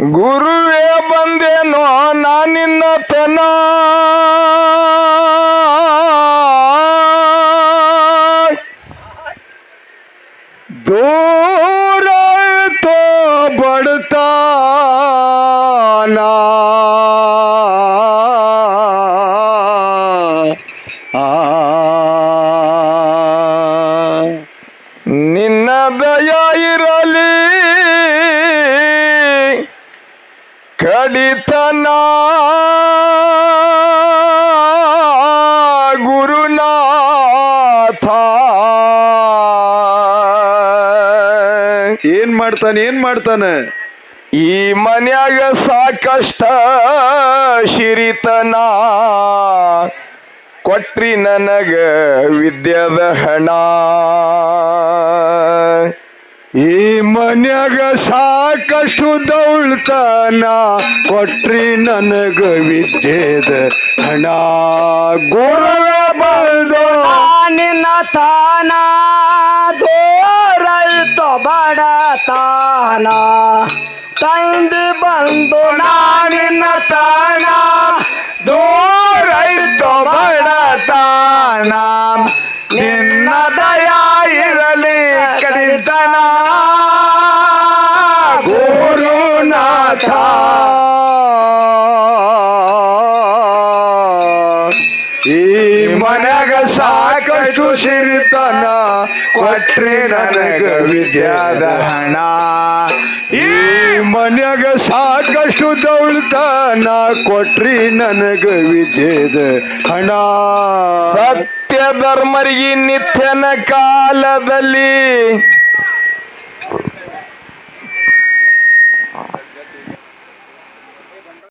ಗುರುವೇ ಬಂದೇನೋ ನಾನಿನ್ನ ತನ ದೂರ ತೋ ಬಡತಾನ. ನಿನ್ನ ದಯ ಇರಲಿ. ಕಡಿತನ ಗುರುನಾಥ. ಏನ್ ಮಾಡ್ತಾನೆ ಏನ್ ಮಾಡ್ತಾನೆ? ಈ ಮನ್ಯಾಗ ಸಾಕಷ್ಟ ಶಿರಿತನ. ಕೊಟ್ರಿ ನನಗ ವಿದ್ಯದ ಹಣ. ಈ ಮನ್ಯಾಗ ಸಾಕಷ್ಟು ದೌಳ್ತನ ಕೊಟ್ರಿ ನನಗ ವಿದ್ಯೆದ ಹಣ. ಗುರುವ ಬಂದು ನಿನ್ನ ತಾನ. ದೂರಲ್ತು ಬಡತಾನ ತಂದು ಬಂದು ನಾನಿನ್ನ ತಾನ. ದೂರೈತು ಬಡತಾನ ನಿನ್ನ ದಯ ಇರಲಿ ಕಡಿತನ ಈ ಮನ್ಯಾಗ ಸಾಕಷ್ಟು ಸಿರಿತನ ಕೊಟ್ರಿ ನನಗ ವಿದ್ಯಾದ ಹಣ. ಈ ಮನ್ಯಾಗ ಸಾಕಷ್ಟು ದೌಳ್ತಾನ ಕೊಟ್ರಿ ನನಗ ವಿದ್ಯೆದ ಹಣ. ಸತ್ಯ ಧರ್ಮರಿಗೆ ನಿತ್ಯನ ಕಾಲದಲ್ಲಿ